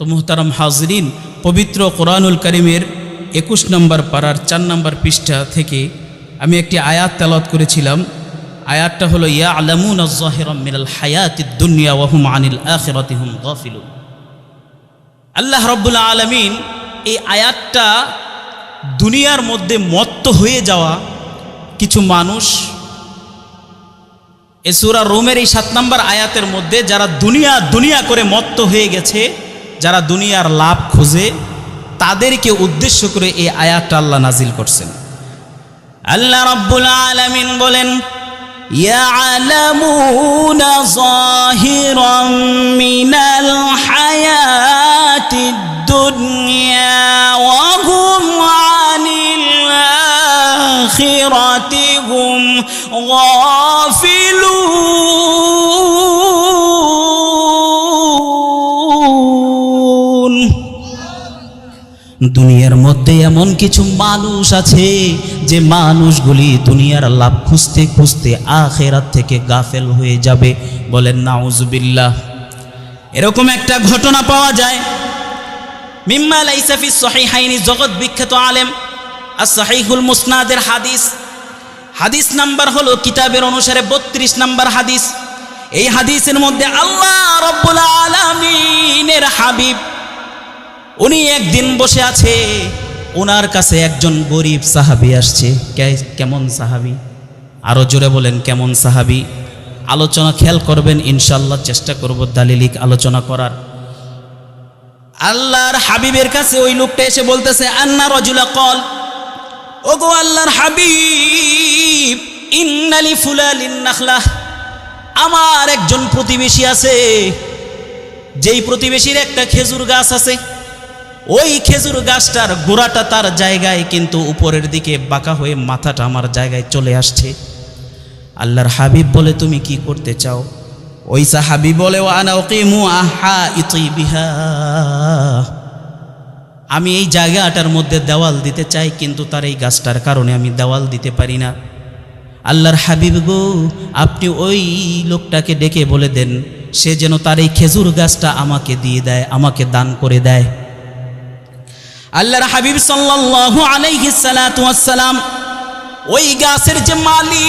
তো মুহতারাম হাজরিন পবিত্র কোরআনুল করিমের একুশ নম্বর পাড়ার চার নম্বর পৃষ্ঠা থেকে আমি একটি আয়াত তেলাওয়াত করেছিলাম। আয়াতটা হলো, ইয়া আলামুন মিনাল হায়াতি দুনিয়া ওয়াহুম আনিল আখিরাতি হুম গাফিলুন। আল্লাহ রব্বুল আলমিন এই আয়াতটা দুনিয়ার মধ্যে মত্ত হয়ে যাওয়া কিছু মানুষ এ সুরা রোমের এই সাত নম্বর আয়াতের মধ্যে যারা দুনিয়া দুনিয়া করে মত্ত হয়ে গেছে যারা দুনিয়ার লাভ খোঁজে তাদেরকে উদ্দেশ্য করে এই আয়াতটা আল্লাহ নাজিল করছেন আল্লাহ রব্বুল আলামিন বলেন يعلمون ظاهرا من الحياة الدنيا وهم عن الآخرة هم غافلون দুনিয়ার মধ্যে এমন কিছু মানুষ আছে যে মানুষগুলি দুনিয়ার লাভ খুঁজতে খুঁজতে আখেরাত থেকে গাফেল হয়ে যাবে। বলেন, নাউজুবিল্লাহ। এরকম একটা ঘটনা পাওয়া যায়। মিম্মা লাইসাফি সহিহাইনি, জগৎ বিখ্যাত আলেম আর সহিহুল মুসনাদের হাদিস। হাদিস নাম্বার হলো কিতাবের অনুসারে বত্রিশ নাম্বার হাদিস। এই হাদিসের মধ্যে আল্লাহ রব্বুল আলামিনের হাবিব উনি একদিন বসে আছে ওনার কাছে একজন গরিব সাহাবি আসছে। কেমন সাহাবি? আরও জোরে বলেন, কেমন সাহাবি? আলোচনা খেয়াল করবেন ইনশাল্লাহ চেষ্টা করব দালিলিক আলোচনা করার। আল্লাহর হাবিবের কাছে ওই লোকটা এসে বলতেছে, আন্না রজুলা কল ও গো আল্লাহর হাবিব ইন্নালি ফুলালিন নাখলাহ আমার একজন প্রতিবেশী আছে, যেই প্রতিবেশীর একটা খেজুর গাছ আছে ওই খেজুর গাছটার গোড়াটা তার জায়গায় কিন্তু উপরের দিকে বাঁকা হয়ে মাথাটা আমার জায়গায় চলে আসছে। আল্লাহর হাবিব বলে, তুমি কি করতে চাও? ওই সাহাবি বলে বিহা। আমি এই জায়গাটার মধ্যে দেওয়াল দিতে চাই, কিন্তু তার এই গাছটার কারণে আমি দেওয়াল দিতে পারি না। আল্লাহর হাবিব গো, আপনি ওই লোকটাকে ডেকে বলে দেন, সে যেন তার এই খেজুর গাছটা আমাকে দিয়ে দেয়, আমাকে দান করে দেয়। আল্লাহর হাবিব সাল্লাল্লাহু আলাইহি সালাতু ওয়াসসালাম ওই গাছের যে মালিক,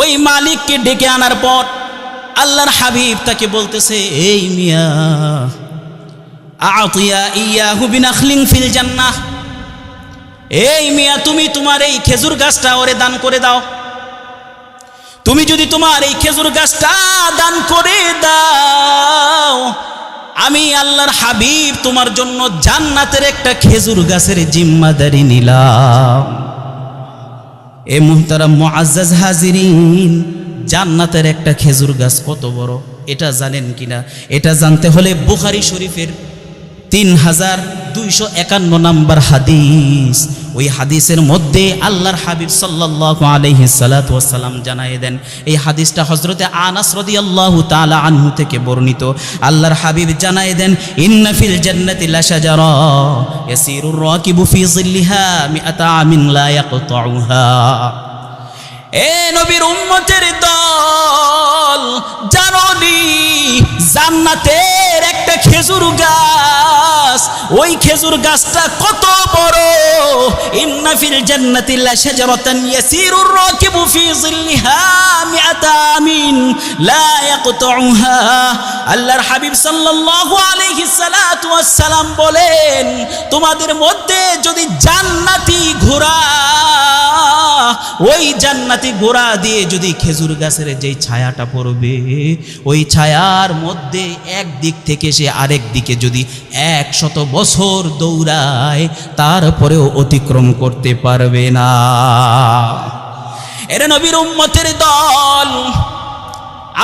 ওই মালিককে ডেকে আনার পর আল্লাহর হাবিব তাকে বলতেছে, এই মিয়া, আতিয়া ইয়াহু বিনাখলিং ফিল জান্নাহ। এই মিয়া, তুমি তোমার এই খেজুর গাছটা ওরে দান করে দাও। তুমি যদি তোমার এই খেজুর গাছটা দান করে দাও আমি আল্লাহর হাবিব, তোমার জন্য জান্নাতের একটা খেজুর গাছের জিম্মাদারি নিলাম। এ মুহতারাম মুআজ্জাজ হাজিরিন, জান্নাতের একটা খেজুর গাছ কত বড়? এটা জানেন কিনা? এটা জানতে হলে বুখারি শরীফের তিন হাজার দুইশো একান্ন নাম্বার হাদিস। ওই হাদিসের মধ্যে আল্লাহর হাবিব সাল্লাহ আলহি সাল্লাতু জানাই দেন, এই হাদিসটা হজরতে আনাস আল্লাহ তালা আনহু থেকে বর্ণিত। আল্লাহর হাবিব জানাই দেন, ইন্না ফিল জান্নাতি লাশাজারা, ইয়াসিরুর রাকিবু ফি জিল্লিহা মিআতা আমিন লা ইয়াকতাউহা। এ নবীর উম্মতের দল জাননি জান্নাতের একটা খেজুর গাছ, ওই খেজুর গাছটা কত বড়? ইন্না ফিল জান্নাতি লাশাজারাতান ইয়াসিরুর রাকিবু ফি জিল্লিহা মিআতা আমিন, লা ইয়াকতাউহা। আল্লাহর হাবিব সাল্লাল্লাহু আলাইহি সাল্লাতু ওয়াসসালাম বলেন, তোমাদের মধ্যে যদি জান্নাতি ঘোড়া ওই জান্নাতি গোড়া দিয়ে যদি খেজুর গাছের যেই ছায়াটা পড়বে, ওই ছায়ার মধ্যে এক দিক থেকে সে আরেক দিকে যদি একশত বছর দৌড়ায়, তারপরেও অতিক্রম করতে পারবে না। এর নবীর উম্মতের দল,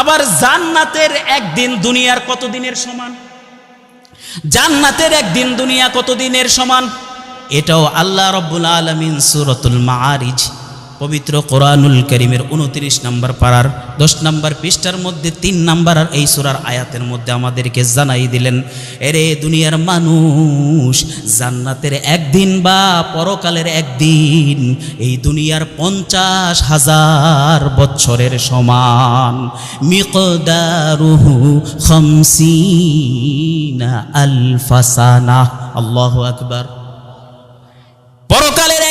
আবার জান্নাতের একদিন দুনিয়ার কতদিনের সমান? জান্নাতের একদিন দুনিয়া কতদিনের সমান? এটাও আল্লাহ রব্বুল আলমিন সুরতুল মারিজ পবিত্র কোরআনুল করিমের উনত্রিশ নম্বর পাড়ার দশ নম্বর পৃষ্ঠার মধ্যে তিন নম্বর আর এই সুরার আয়াতের মধ্যে আমাদেরকে জানাই দিলেন, এরে দুনিয়ার মানুষ, জান্নাতের একদিন বা পরকালের একদিন এই দুনিয়ার পঞ্চাশ হাজার বছরের সমান। আলফাসানা। আল্লাহু আকবার। পরকালের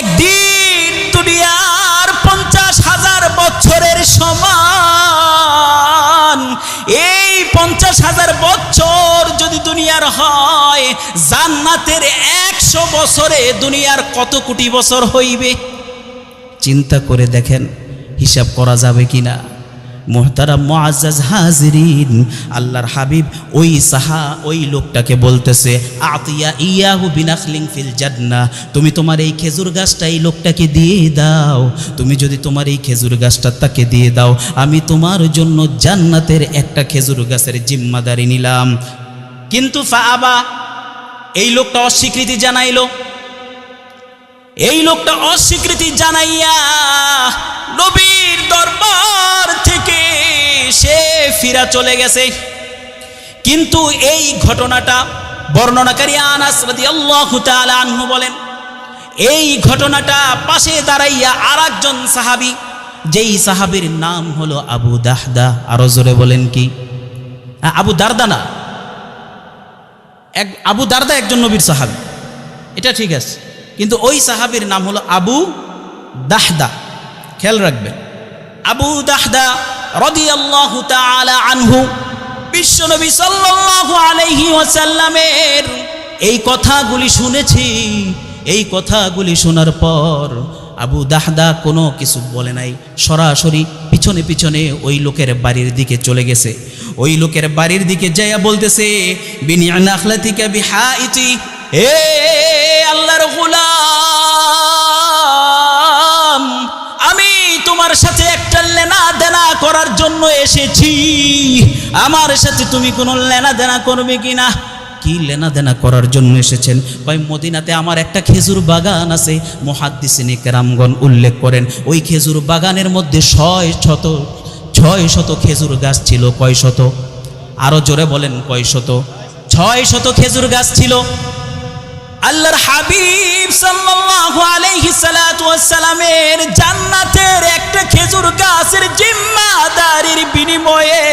পঞ্চাশ হাজার বছর যদি দুনিয়ার হয়, জান্নাতের একশো বছরে দুনিয়ার কত কোটি বছর হইবে? চিন্তা করে দেখেন হিসাব করা যাবে কিনা? মোহতারাম মুআজ্জাজ হাজরিন। আল্লাহর হাবিব ওই সাহা, ওই লোকটাকে বলতেছে, আতিয়া ইয়াহু বিনাখলিং ফিল জান্নাহ তুমি তোমার এই খেজুর গাছটা এই লোকটাকে দিয়ে দাও। তুমি যদি তোমার এই খেজুর গাছটা তাকে দিয়ে দাও, আমি তোমার জন্য জান্নাতের একটা খেজুর গাছের জিম্মাদারি নিলাম। কিন্তু ফাআবা, এই লোকটা অস্বীকৃতি জানাইল। এই লোকটা অস্বীকৃতি জানাইয়া নবীর দরবার ফিরা চলে গেছে। কিন্তু এই ঘটনাটা বর্ণনাকারী আনাস রাদিয়াল্লাহু তাআলা আনহু বলেন এই ঘটনাটা পাশে দাঁড়াইয়া আরেকজন সাহাবী যেই সাহাবীর নাম হলো আবু দাহদা আরও জোরে বলেন কি? হ্যাঁ, আবু দারদা না। এক আবু দারদা একজন নবীর সাহাবী। এটা ঠিক আছে। কিন্তু ওই সাহাবীর নাম হলো আবু দাহদা। খেয়াল রাখবেন। আবু দাহদা রদিয়াল্লাহু তাআলা আনহু বিশ্বনবী সাল্লাল্লাহু আলাইহি ওয়াসাল্লামের এই কথাগুলি শুনেছি। এই কথাগুলি শোনার পর আবু দাহদা কোনো কিছু বলে নাই। সরাসরি পিছনে পিছনে ওই লোকের বাড়ির দিকে চলে গেছে। ওই লোকের বাড়ির দিকে যাইয়া বলতেছে বিনিয়ান আখলাতিকা বিহাইতি এ আল্লাহর গোলাম! তোমার সাথে একটা লেনা দেনা করার জন্য এসেছি। আমার সাথে তুমি কোনো লেনা দেনা করবে কিনা কি লেনা দেনা করার জন্য এসেছেন? কয়, মদিনাতে আমার একটা খেজুর বাগান আছে। মহাদ্দিসিনী কেরামগণ উল্লেখ করেন, ওই খেজুর বাগানের মধ্যে ছয় শত ছয় শত খেজুর গাছ ছিল, কয় শত? আরও জোরে বলেন, কয় শত? ছয় শত খেজুর গাছ ছিল। আল্লাহর হাবিব সাল্লাল্লাহু আলাইহি সালাতু জান্নাতের একটা খেজুর গাছের জিম্মাদারির বিনিময়ে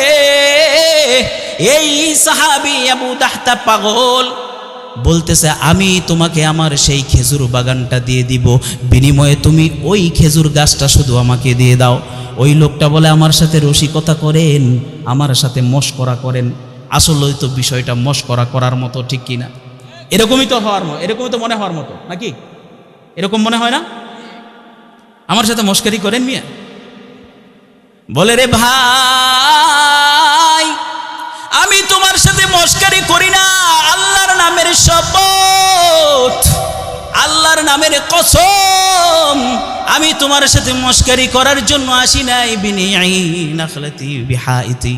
এই সাহাবী আবু দাহতা পাগল বলতেছে, আমি তোমাকে আমার সেই খেজুর বাগানটা দিয়ে দিব। বিনিময়ে তুমি ওই খেজুর গাছটা শুধু আমাকে দিয়ে দাও। ওই লোকটা বলে, আমার সাথে রসিকতা করেন, আমার সাথে মস্করা করেন। আসলে তো বিষয়টা মস্করা করার মতো ঠিক কিনা। এরকমই তো হওয়ার মতো এরকমই তো মনে হওয়ার মতো, নাকি? এরকম মনে হয় না? আমার সাথে মস্কারি করেন মিয়া। বলে, রে ভাই, আমি তোমার সাথে মস্কারি করি না, আল্লাহর নামের শপথ, আল্লাহর নামের কসম, আমি তোমার সাথে মস্কারি করার জন্য আসি নাই বিনিয়াই নাখলাতি বিহাইতি।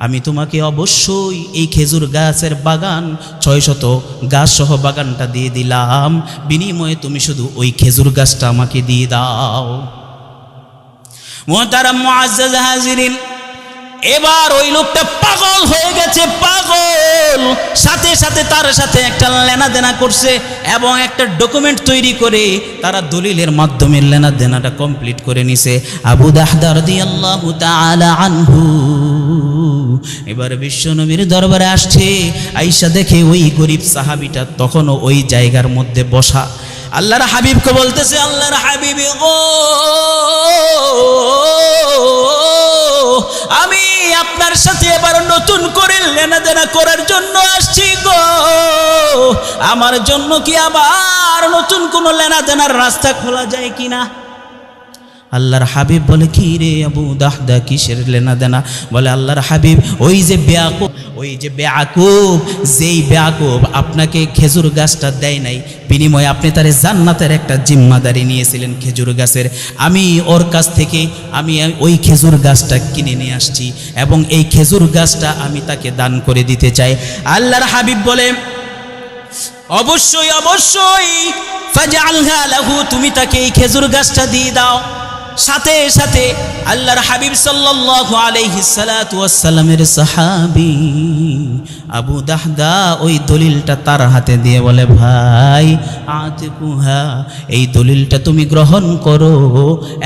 আমি তোমাকে অবশ্যই এই খেজুর গাছের বাগান ছয় শত গাছ সহ বাগানটা দিয়ে দিলাম। বিনিময়ে তুমি শুধু ওই খেজুর গাছটা আমাকে দিয়ে দাও। এবার ওই লোকটা পাগল হয়ে গেছে, পাগল। সাথে সাথে তার সাথে একটা লেনা দেনা করছে এবং একটা ডকুমেন্ট তৈরি করে তারা দলিলের মাধ্যমে লেনা দেনাটা কমপ্লিট করে নিছে। আবু দাহদার রাদিয়াল্লাহু তাআলা আনহু। এবার বিশ্বনবীর দরবারে আসছে, আইসা দেখে ওই গরিব সাহাবিটা তখনও ওই জায়গার মধ্যে বসা। আল্লাহর হাবিবকে বলতেছে, আল্লাহর হাবিব গো আমি আপনার সাথে এবার নতুন করে লেনাদেনা করার জন্য আসছি গো। আমার জন্য কি আবার নতুন কোনো লেনাদেনার রাস্তা খোলা যায় কিনা? আল্লাহর হাবিব বলে, কি রে আবু দাহ দাহদা, কিসের লেনা দেনা? বলে, আল্লাহর হাবিব, ওই যে বেয়াকুব, ওই যে বেয়াকুব, যেই বেয়াকুব আপনাকে খেজুর গাছটা দেয় নাই, বিনিময়ে আপনি তারে জান্নাতের একটা জিম্মাদারি নিয়েছিলেন খেজুর গাছের। আমি ওর কাছ থেকে, আমি ওই খেজুর গাছটা কিনে নিয়ে আসছি এবং এই খেজুর গাছটা আমি তাকে দান করে দিতে চাই। আল্লাহর হাবিব বলে, অবশ্যই অবশ্যই তুমি তাকে এই খেজুর গাছটা দিয়ে দাও। সাথে সাথে আল্লাহর হাবিব সাল্লাল্লাহু আলাইহি সালাতু ওয়াসসালামের সাহাবী আবু দাহদা ওই দলিলটা তার হাতে দিয়ে বলে, ভাই, আতিকুহা, এই দলিলটা তুমি গ্রহণ করো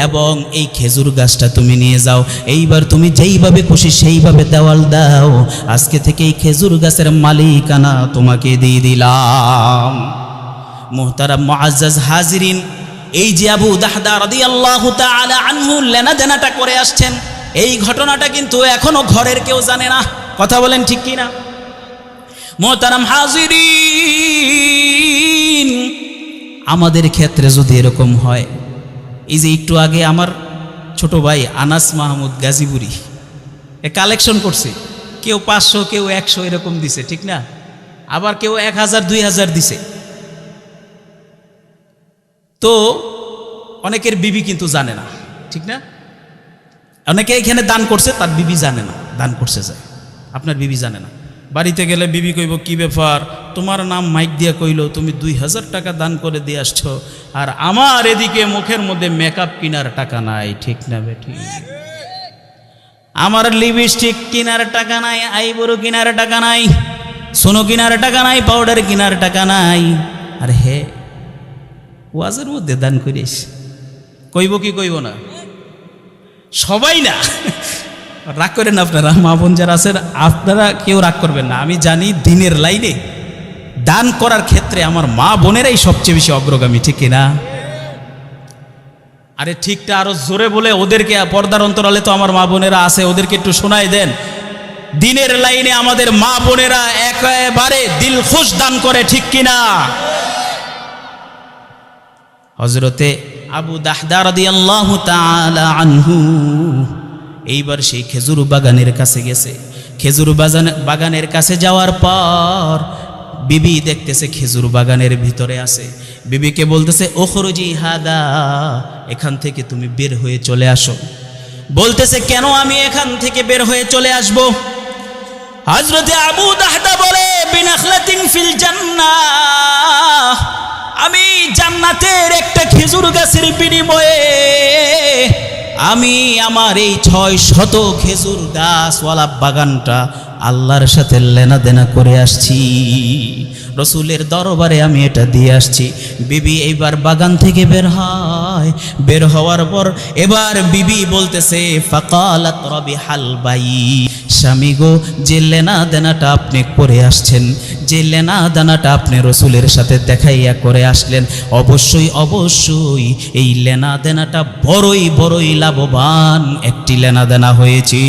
এবং এই খেজুর গাছটা তুমি নিয়ে যাও। এইবার তুমি যেইভাবে খুশি সেইভাবে দেওয়াল দাও। আজকে থেকে এই খেজুর গাছের মালিকানা তোমাকে দিয়ে দিলাম। মোহতারাম মুআজ্জাজ হাজিরিন এই যে আবু দাহদা রাদিয়াল্লাহু তাআলা আনহু লেনা দেনাটা করে আসছেন, এই ঘটনাটা কিন্তু এখনও ঘরের কেউ জানে না। কথা বলেন ঠিক কি না মোহতারাম হাজিরিন, আমাদের ক্ষেত্রে যদি এরকম হয়, এই যে একটু আগে আমার ছোট ভাই আনাস মাহমুদ গাজীপুরি, এ কালেকশন করছে। কেউ পাঁচশো, কেউ একশো এরকম দিছে, ঠিক না? আবার কেউ এক হাজার, দুই হাজার দিছে। তো অনেকের বিবি কিন্তু জানে না, ঠিক না? অনেকে এখানে দান করছে, তার বিবি জানে না, দান করছে যায়। আপনার বিবি জানে না। বাড়িতে গেলে বিবি কইব, কি ব্যাপার? তোমার নাম মাইক দিয়া কইল, তুমি দুই হাজার টাকা দান করে দিয়ে আসছো, আর আমার এদিকে মুখের মধ্যে মেকআপ কেনার টাকা নাই। ঠিক না বেঠি আমার লিপস্টিক কেনার টাকা নাই আইবুড়ো কেনার টাকা নাই, সোনো কেনার টাকা নাই পাউডার কেনার টাকা নাই। আর হে ওয়াজের মধ্যে দান করিস। কইব কি কইব না? সবাই না। রাগ করেন আপনারা, মা বোন যারা আছেন, আপনারা কেউ রাগ করবেন না। আমি জানি দিনের লাইনে দান করার ক্ষেত্রে আমার মা বোনেরাই সবচেয়ে বেশি অগ্রগামী, ঠিক না? আরে ঠিকটা আরও জোরে বলে ওদেরকে, পর্দার অন্তরালে তো আমার মা বোনেরা আছে, ওদেরকে একটু শোনাই দেন। দিনের লাইনে আমাদের মা বোনেরা একেবারে দিল খুশ দান করে, ঠিক কিনা হজরতে আবু দাহদার আনহু এইবার সেই খেজুর বাগানের কাছে গেছে। খেজুর বাগান বাগানের কাছে যাওয়ার পর বিবি দেখতেছে খেজুর বাগানের ভিতরে আছে। বিবিকে বলতেছে, ওখরুজি হাদা, এখান থেকে তুমি বের হয়ে চলে আসো। বলতেছে, কেন আমি এখান থেকে বের হয়ে চলে আসব? হজরতে আবু দাহদা বলে, বিনাখলাতিন ফিল জান্নাহ। আমি জান্নাতের একটা খেজুর গাছের বিনিময়ে আমি আমার এই ছয় শত খেজুর গাছওয়ালা বাগানটা আল্লাহর সাথে লেনা দেনা করে আসছি। রসুলের দরবারে আমি এটা দিয়ে আসছি। বিবি এইবার বাগান থেকে বের হয়। বের হওয়ার পর এবার বিবি বলতেছে, ফাকালাত রবি হালবাই স্বামী গো, যে লেনা দেনাটা আপনি করে আসছেন, যে লেনা দানাটা আপনি রসুলের সাথে দেখাইয়া করে আসলেন, অবশ্যই অবশ্যই এই লেনা দেনাটা বড়ই বড়ই লাভবান একটি লেনা দেনা হয়েছে।